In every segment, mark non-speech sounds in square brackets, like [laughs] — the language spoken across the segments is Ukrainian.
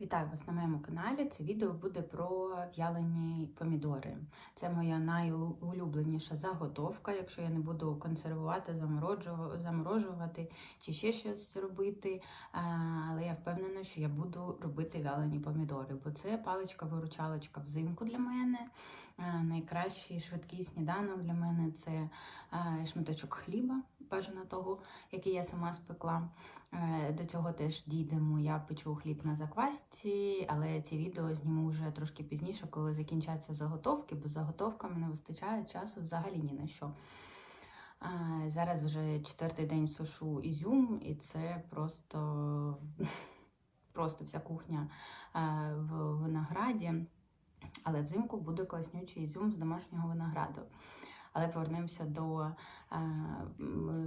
Вітаю вас на моєму каналі. Це відео буде про в'ялені помідори. Це моя найулюбленіша заготовка, якщо я не буду консервувати, заморожувати чи ще щось робити. Але я впевнена, що я буду робити в'ялені помідори, бо це паличка-виручалочка взимку для мене. Найкращий швидкий сніданок для мене це шматочок хліба, бажано того, який я сама спекла. Е, До цього теж дійдемо. Я печу хліб на заквасці, але ці відео зніму вже трошки пізніше, коли закінчаться заготовки, бо заготовками не вистачає часу взагалі ні на що. Е, Зараз вже четвертий день сушу ізюм, і це просто, просто вся кухня е, в винограді. Але взимку буде класнючий ізюм з домашнього винограду. Але повернемося до е,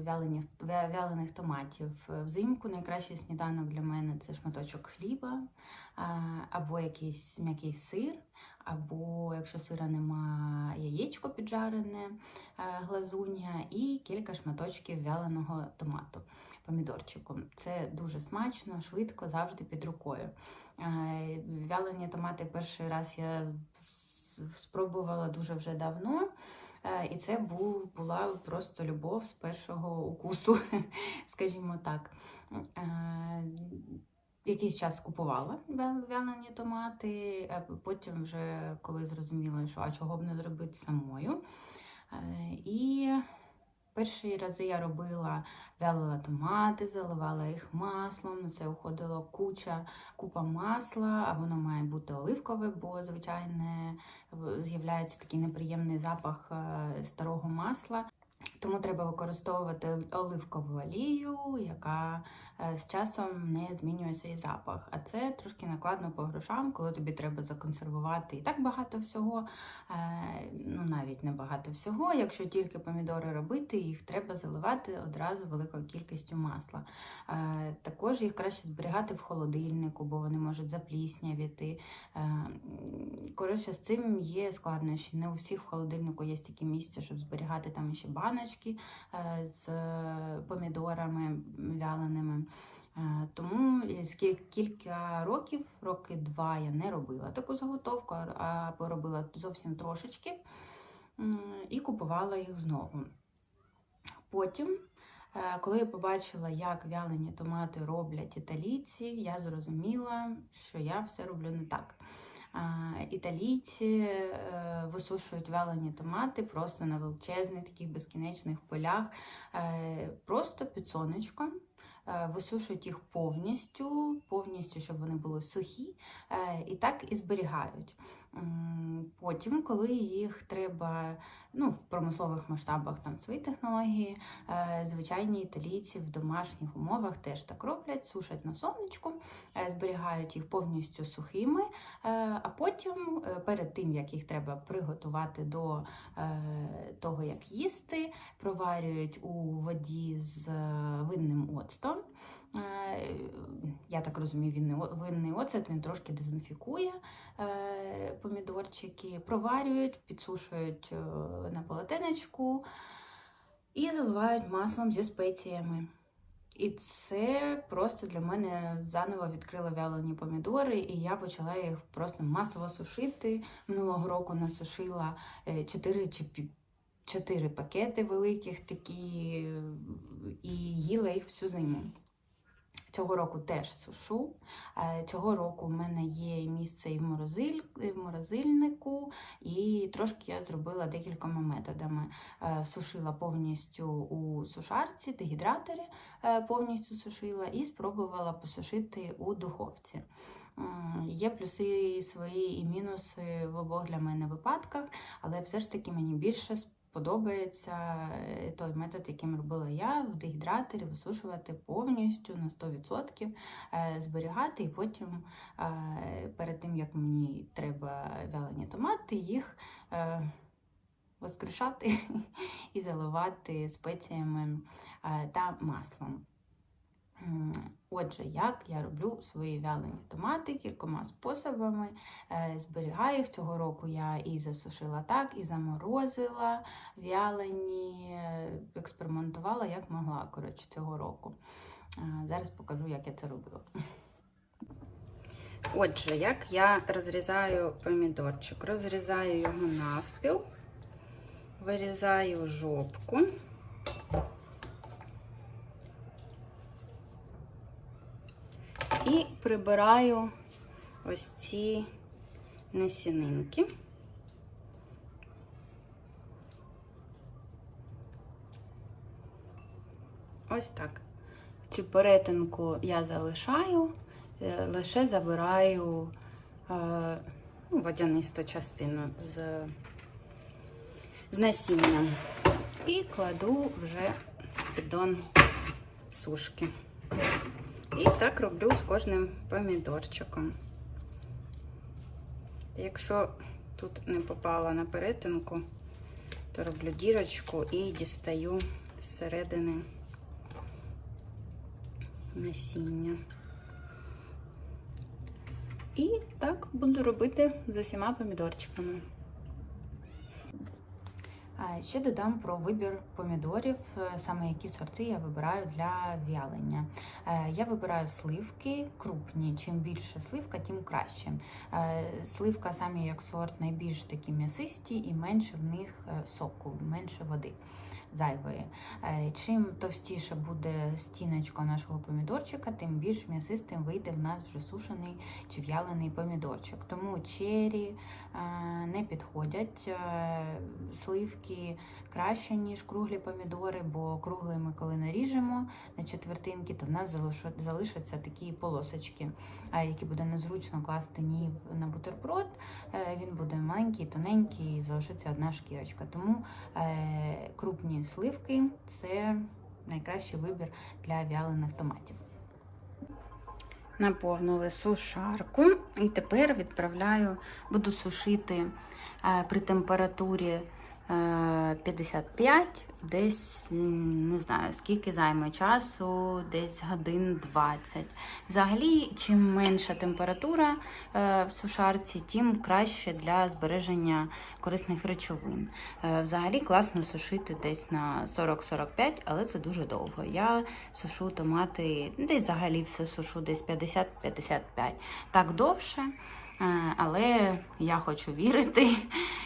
вялених, вялених томатів. Взимку найкращий сніданок для мене це шматочок хліба, е, або якийсь м'який сир, або якщо сира нема, яєчко піджарене, е, глазуння і кілька шматочків вяленого томату, помідорчику. Це дуже смачно, швидко, завжди під рукою. Вялені томати перший раз я спробувала дуже вже давно. Е, І це була просто любов з першого укусу, [laughs] скажімо так. Е, Якийсь час купувала вялені томати, а потім, вже коли зрозуміла, що а чого б не зробити самою. Е, І перші рази я робила, вялила томати, заливала їх маслом. На це уходила куча, купа масла, а воно має бути оливкове, бо звичайне з'являється такий неприємний запах е, старого масла. Тому треба використовувати оливкову олію, яка е, з часом не змінює свій запах. А це трошки накладно по грошам, коли тобі треба законсервувати і так багато всього, е, ну навіть не багато всього. Якщо тільки помідори робити, їх треба заливати одразу великою кількістю масла. Е, Також їх краще зберігати в холодильнику, бо вони можуть запліснявіти. Коротше, з цим є складнощі. Не у всіх в холодильнику є стільки місця, щоб зберігати там ще баночки е, з помідорами вяленими. Е, Тому кілька років, роки два я не робила таку заготовку, а- або робила зовсім трошечки і купувала їх знову. Потім, е, коли я побачила, як вялені томати роблять італійці, я зрозуміла, що я все роблю не так. Італійці е, висушують вялені томати просто на величезних таких безкінечних полях, е, просто під сонечком. е, Висушують їх повністю, повністю, щоб вони були сухі, і так і зберігають. Потім, коли їх треба ну, в промислових масштабах там свої технології, е, звичайні італійці в домашніх умовах теж так роблять, сушать на сонечку, е, зберігають їх повністю сухими, е, а потім, перед тим як їх треба приготувати до того, як їсти, проварюють у воді з винним оцтом. Е, Я так розумію, винний о- винний оцет він трошки дезінфікує е, помідорчики, проварюють, підсушують е, на полотенечку і заливають маслом зі спеціями. І це просто для мене заново відкрило вялені помідори, і я почала їх просто масово сушити. Минулого року насушила 4 чи 4 пакети великих такі, і їла їх всю зиму. Цього року теж сушу. Е, Цього року в мене є місце і в, морозиль, і в морозильнику, і трошки я зробила декількома методами. Е, Сушила повністю у сушарці, дегідраторі е, повністю сушила і спробувала посушити у духовці. Є плюси свої і мінуси в обох для мене випадках, але все ж таки мені більше подобається е, той метод, яким робила я в дегідраторі, висушувати повністю на 100%, е, зберігати, і потім е, перед тим, як мені треба вялені томати, їх воскрешати [laughs] і заливати спеціями та маслом. Отже, як я роблю свої вялені томати кількома способами, е, зберігаю їх. Цього року я і засушила так, і заморозила вялені, е, експериментувала як могла коротше, цього року. Е, Зараз покажу, як я це робила. Отже, як я розрізаю помідорчик? Розрізаю його навпіл, вирізаю жопку. І прибираю ось ці насінинки. Ось так. Цю перетинку я залишаю, е, лише забираю е, ну, водянисту частину з, з насінням і кладу вже піддон сушки. І так роблю з кожним помідорчиком. Якщо тут не попала на перетинку, то роблю дірочку і дістаю зсередини насіння. І так буду робити з усіма помідорчиками. Ще додам про вибір помідорів, е, саме які сорти я вибираю для в'ялення. Е, Я вибираю сливки крупні. Чим більше сливка, тим краще. Е, Сливка саме як сорт найбільш такі м'ясисті і менше в них соку, менше води зайвої. Е, Чим товстіше буде стіночка нашого помідорчика, тим більш м'ясистим вийде в нас вже сушений чи в'ялений помідорчик. Тому чері е, не підходять. Е, Сливки краще, ніж круглі помідори, бо круглі ми коли наріжемо на четвертинки, то в нас залишаться такі полосочки, які буде незручно класти ні на бутерброд. Він буде маленький, тоненький, і залишиться одна шкірочка. Тому крупні сливки це найкращий вибір для вялених томатів. Наповнили сушарку і тепер відправляю, буду сушити е, при температурі 55, десь не знаю скільки займе часу, десь годин 20. Взагалі, чим менша температура е, в сушарці, тим краще для збереження корисних речовин. Е, Взагалі класно сушити десь на 40-45, але це дуже довго. Я сушу томати, ну, десь взагалі все сушу десь 50-55. Так довше. Е, Але я хочу вірити,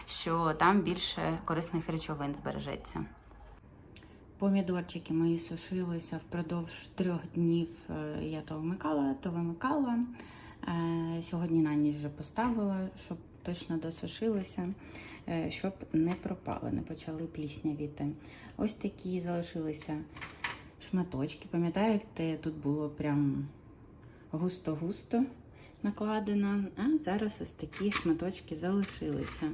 що там більше корисних речовин збережеться. Помідорчики мої сушилися впродовж трьох днів. Е, Я то вмикала, то вимикала. Е, Сьогодні на ніч вже поставила, щоб точно досушилися, щоб не пропали, не почали пліснявіти. Ось такі залишилися шматочки. Пам'ятаєте, тут було прям густо-густо накладено, а зараз ось такі шматочки залишилися.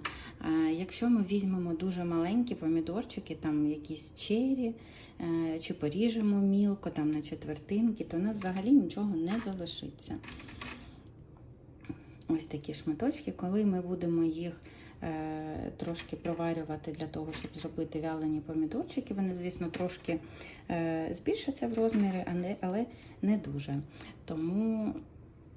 Якщо ми візьмемо дуже маленькі помідорчики, там якісь чері, е, чи поріжемо мілко там на четвертинки, то у нас взагалі нічого не залишиться. Ось такі шматочки, коли ми будемо їх е, трошки проварювати для того, щоб зробити вялені помідорчики, вони, звісно, трошки е, збільшаться в розмірі, але не дуже. Тому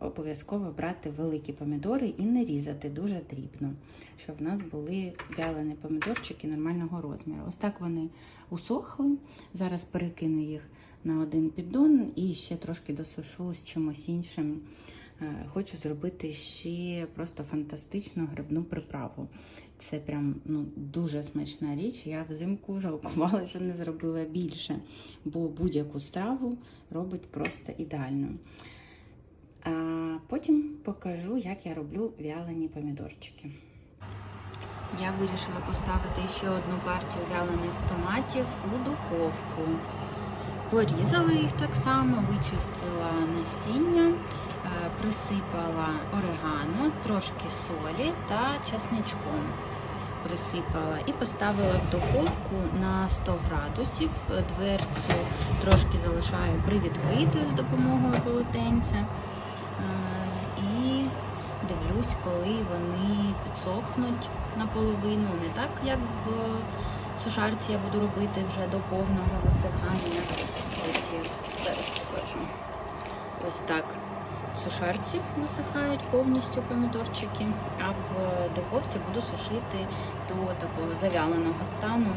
обов'язково брати великі помідори і не різати дуже дрібно, щоб в нас були вялені помідорчики нормального розміру. Ось так вони усохли. Зараз перекину їх на один піддон і ще трошки досушу з чимось іншим. Е, Хочу зробити ще просто фантастичну грибну приправу. Це прям ну, дуже смачна річ. Я взимку жалкувала, що не зробила більше, бо будь-яку страву робить просто ідеально. Потім покажу, як я роблю вялені помідорчики. Я вирішила поставити ще одну партію вялених томатів у духовку. Порізала їх так само, вичистила насіння, е, присипала орегано, трошки солі та чесничком. Присипала і поставила в духовку на 100 градусів. Дверцю трошки залишаю привідкритою з допомогою полотенця. Е, коли вони підсохнуть наполовину, не так, як в сушарці я буду робити вже до повного висихання. Ось я зараз покажу. Ось так. В сушарці висихають повністю помідорчики, а в духовці буду сушити до такого завяленого стану.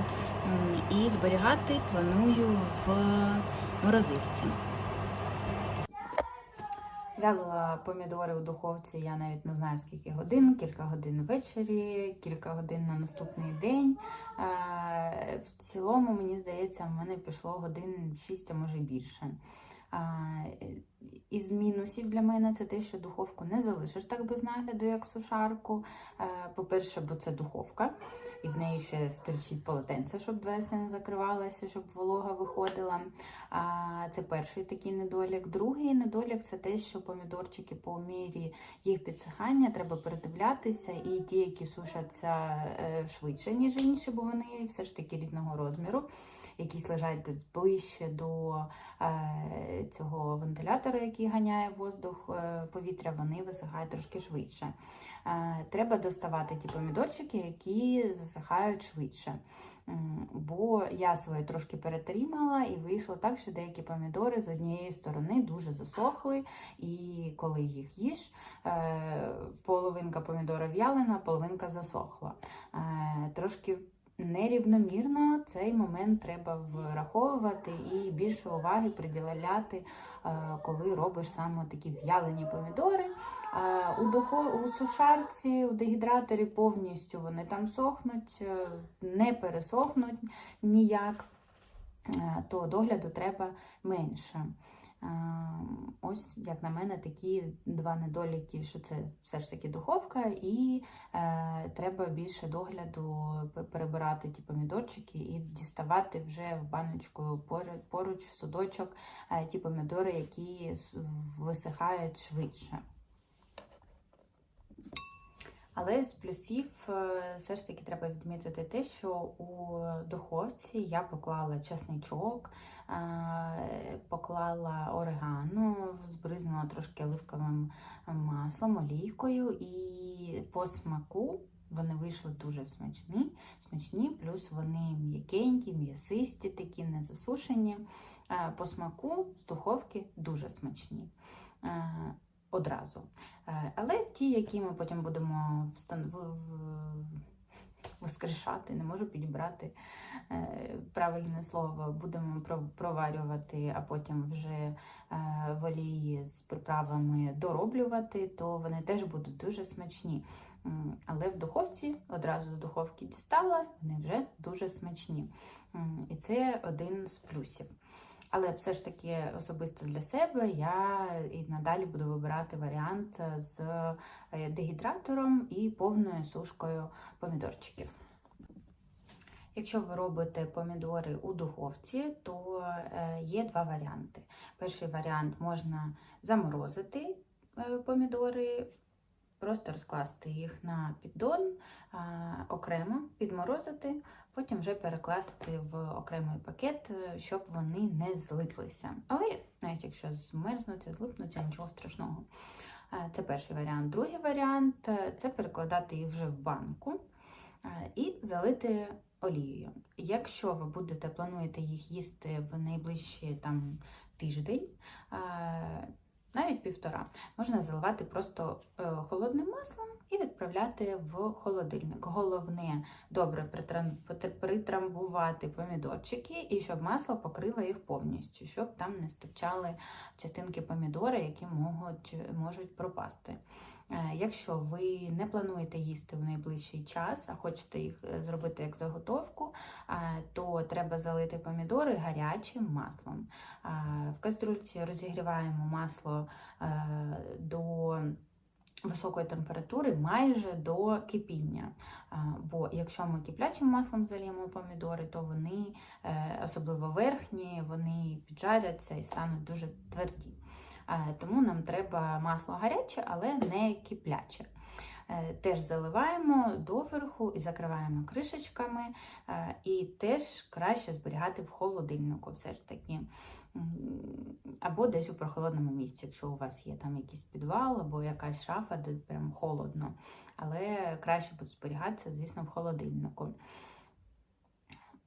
І зберігати планую в морозильці. Вялила помідори у духовці, я навіть не знаю скільки годин, кілька годин ввечері, кілька годин на наступний день. Е, В цілому, мені здається, в мене пішло годин 6, а може більше. Із мінусів для мене це те, що духовку не залишиш так без нагляду, як сушарку. Е, По-перше, бо це духовка, і в неї ще стерчить полотенце, щоб дверця не закривалася, щоб волога виходила. Це перший такий недолік. Другий недолік це те, що помідорчики по мірі їх підсихання треба передивлятися, і ті, які сушаться е, швидше, ніж інші, бо вони все ж таки різного розміру. Якісь лежать ближче до е, цього вентилятора, який ганяє воздух, е, повітря, вони висихають трошки швидше. Е, треба доставати ті помідорчики, які засихають швидше. Бо я своє трошки перетримала і вийшло так, що деякі помідори з однієї сторони дуже засохли, і коли їх е, половинка помідора в'ялена, половинка засохла. Трошки нерівномірно цей момент треба враховувати і більше уваги приділяти, е, коли робиш саме такі в'ялені помідори. Е, У, духо, у сушарці, у дегідраторі повністю вони там сохнуть, е, не пересохнуть ніяк, то догляду треба менше. Е, Ось, як на мене, такі два недоліки, що це все ж таки духовка, і е, треба більше догляду перебирати ті помідорчики і діставати вже в баночку поруч, в судочок е, ті помідори, які висихають швидше. Але з плюсів е, все ж таки треба відмітити те, що у духовці я поклала чесничок, поклала орегано, збризнула трошки оливковим маслом, олійкою, і по смаку вони вийшли дуже смачні, смачні, плюс вони м'якенькі, м'ясисті, такі не засушені. Е, По смаку з духовки дуже смачні. Е, Одразу. Е, Але ті, які ми потім будемо встан... воскрешати, не можу підібрати е, правильне слово, будемо проварювати, а потім вже е, в з приправами дороблювати, то вони теж будуть дуже смачні. Але в духовці одразу з духовки дістала, вони вже дуже смачні. І це один з плюсів. Але все ж таки особисто для себе я і надалі буду вибирати варіант з е, дегідратором і повною сушкою помідорчиків. Якщо ви робите помідори у духовці, то е, є два варіанти. Перший варіант можна заморозити е, помідори, просто розкласти їх на піддон окремо, підморозити, потім вже перекласти в окремий пакет, е, щоб вони не злиплися. Але навіть якщо змерзнуть, злипнуться, нічого страшного. Це перший варіант. Другий варіант це перекладати їх вже в банку і залити олією. Якщо ви будете плануєте їх їсти в найближчий там тиждень, е, навіть півтора, можна заливати просто е, холодним маслом і відправляти в холодильник. Головне добре притрамбувати помідорчики і щоб масло покрило їх повністю, щоб там не стирчали частинки помідора, які можуть пропасти. Е, Якщо ви не плануєте їсти в найближчий час, а хочете їх е, зробити як заготовку, е, то треба залити помідори гарячим маслом. В каструльці розігріваємо масло до високої температури майже до кипіння. Бо якщо ми киплячим маслом заліємо помідори, то вони, особливо верхні, вони піджаряться і стануть дуже тверді. Е, Тому нам треба масло гаряче, але не кипляче. Е, Теж заливаємо доверху і закриваємо кришечками, е, і теж краще зберігати в холодильнику все ж таки. Або десь у прохолодному місці, якщо у вас є там якийсь підвал або якась шафа, де прям холодно. Але краще буде зберігатися, звісно, в холодильнику.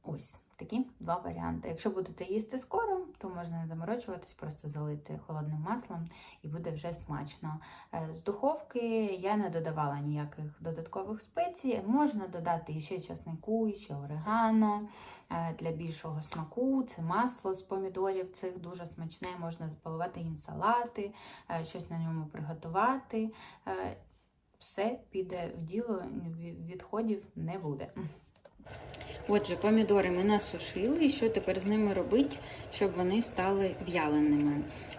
Ось Такі два варіанти. Якщо будете їсти скоро, то можна не заморочуватись, просто залити холодним маслом і буде вже смачно. Е, З духовки я не додавала ніяких додаткових спецій. Можна додати ще часнику, ще орегано е, для більшого смаку. Це масло з помідорів, цих дуже смачне, можна запалувати їм салати, е, щось на ньому приготувати. Все піде в діло, відходів не буде. Отже, помідори ми насушили, і що тепер з ними робити, щоб вони стали в'яленими.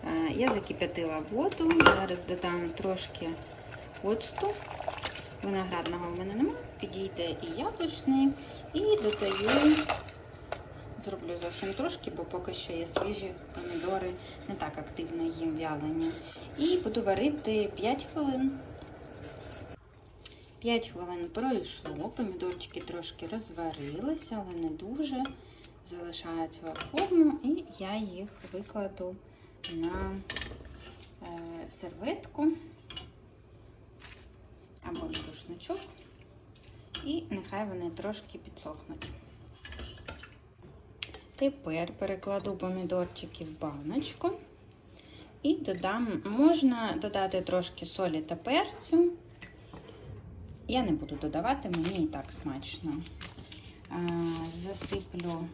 Е, Я закип'ятила воду, зараз додам трошки оцту. Виноградного в мене немає, підійде і яблучний. І додаю, зроблю зовсім трошки, бо поки що є свіжі помідори, не так активно їм в'ялені. І буду варити 5 хвилин. 5 хвилин пройшло, помідорчики трошки розварилися, але не дуже. Залишають свою форму, і я їх викладу на е, серветку або на рушничок, і нехай вони трошки підсохнуть. Тепер перекладу помідорчики в баночку і додам, можна додати трошки солі та перцю. Я не буду додавати, мені і так смачно. Засиплю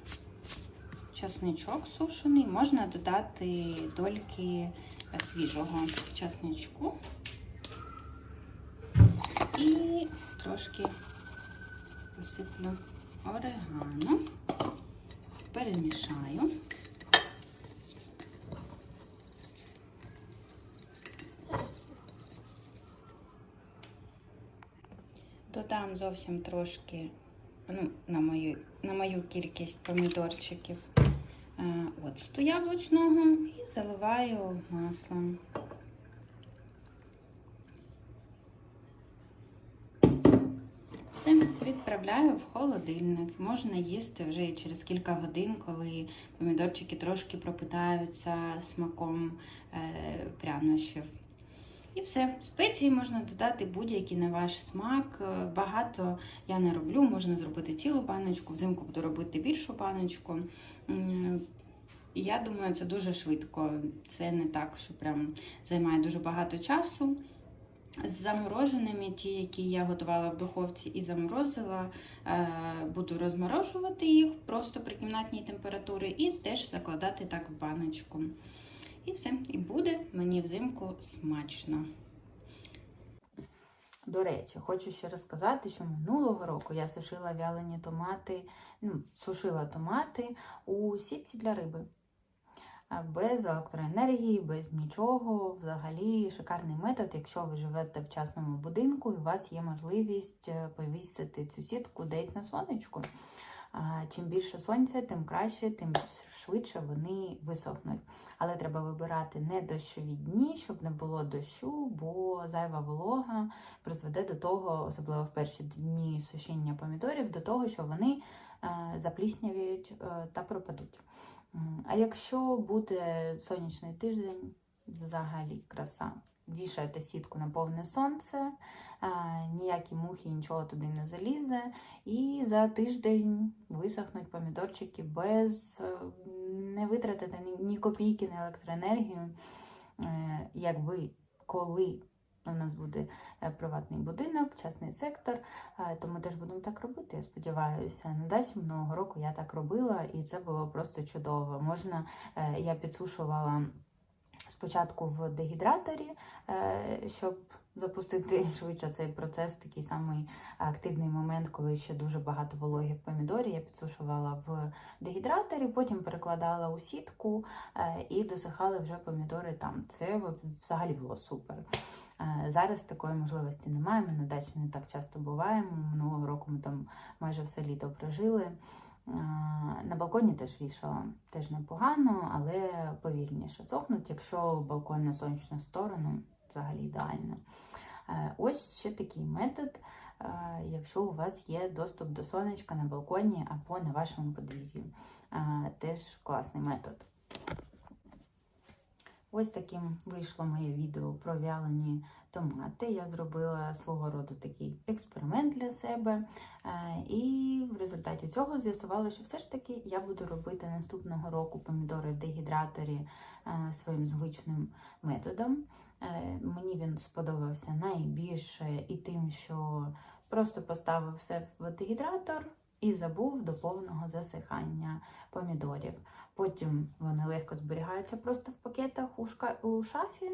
часничок сушений, можна додати дольки свіжого часничку і трошки посиплю орегано, перемішаю. Додам зовсім трошки, ну, на мою, на мою кількість помідорчиків е, оцту яблучного і заливаю маслом. Все відправляю в холодильник. Можна їсти вже через кілька годин, коли помідорчики трошки пропитаються смаком е, прянощів. І все. Спеції можна додати будь-які на ваш смак. Е, Багато я не роблю, можна зробити цілу баночку, взимку буду робити більшу баночку. Я думаю, це дуже швидко. Це не так, що прям займає дуже багато часу. З замороженими, ті, які я готувала в духовці і заморозила, е, буду розморожувати їх просто при кімнатній температурі і теж закладати так в баночку. І все. І буде мені взимку смачно. До речі, хочу ще розказати, що минулого року я сушила вялені томати, ну, сушила томати у сітці для риби. Без електроенергії, без нічого. Взагалі шикарний метод, якщо ви живете в частному будинку і у вас є можливість е, повісити цю сітку десь на сонечку. Чим більше сонця, тим краще, тим швидше вони висохнуть. Але треба вибирати не дощові дні, щоб не було дощу, бо зайва волога призведе до того, особливо в перші дні сушіння помідорів, до того, що вони е, запліснявіють е, та пропадуть. А якщо буде сонячний тиждень, взагалі краса. Вішаєте сітку на повне сонце, ніякі мухи, нічого туди не залізе. І за тиждень висохнуть помідорчики без е, не витратити ні, копійки на електроенергію. Е, Якби коли у нас буде е, приватний будинок, частний сектор, то ми теж будемо так робити. Я сподіваюся. На дачі минулого року я так робила, і це було просто чудово. Можна, я підсушувала спочатку в дегідраторі, е, щоб запустити [laughs] швидше цей процес, такий самий активний момент, коли ще дуже багато вологи в помідорі. Я підсушувала в дегідраторі, потім перекладала у сітку е, і досихали вже помідори там. Це взагалі було супер. Е, Зараз такої можливості немає. Ми на дачі не так часто буваємо. Минулого року ми там майже все літо прожили. На балконі теж вішала, теж непогано, але повільніше сохнуть. Якщо балкон на сонячну сторону, взагалі ідеально. Е, Ось ще такий метод, е, якщо у вас є доступ до сонечка на балконі або на вашому подвір'ї. Е, Теж класний метод. Ось таким вийшло моє відео про вялені томати. Я зробила свого роду такий експеримент для себе. Е, І в результаті цього з'ясувала, що все ж таки я буду робити наступного року помідори в дегідраторі е, своїм звичним методом. Е, Мені він сподобався найбільше і тим, що просто поставив все в дегідратор і забув до повного засихання помідорів. Потім вони легко зберігаються просто в пакетах у, шафі,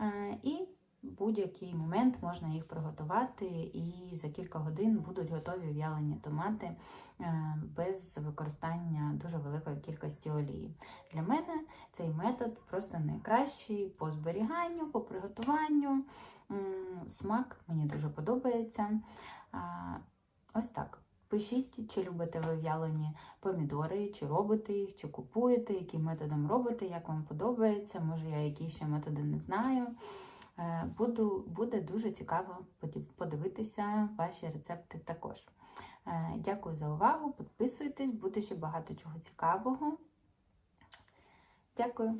е, і в будь-який момент можна їх приготувати, і за кілька годин будуть готові в'ялені томати е, без використання дуже великої кількості олії. Для мене цей метод просто найкращий по зберіганню, по приготуванню. Смак мені дуже подобається. Ось так. Пишіть, чи любите ви в'ялені помідори, чи робите їх, чи купуєте, яким методом робите, як вам подобається. Може, я якісь ще методи не знаю. Е, Буду, буде дуже цікаво подивитися ваші рецепти також. Е, Дякую за увагу. Підписуйтесь, буде ще багато чого цікавого. Дякую.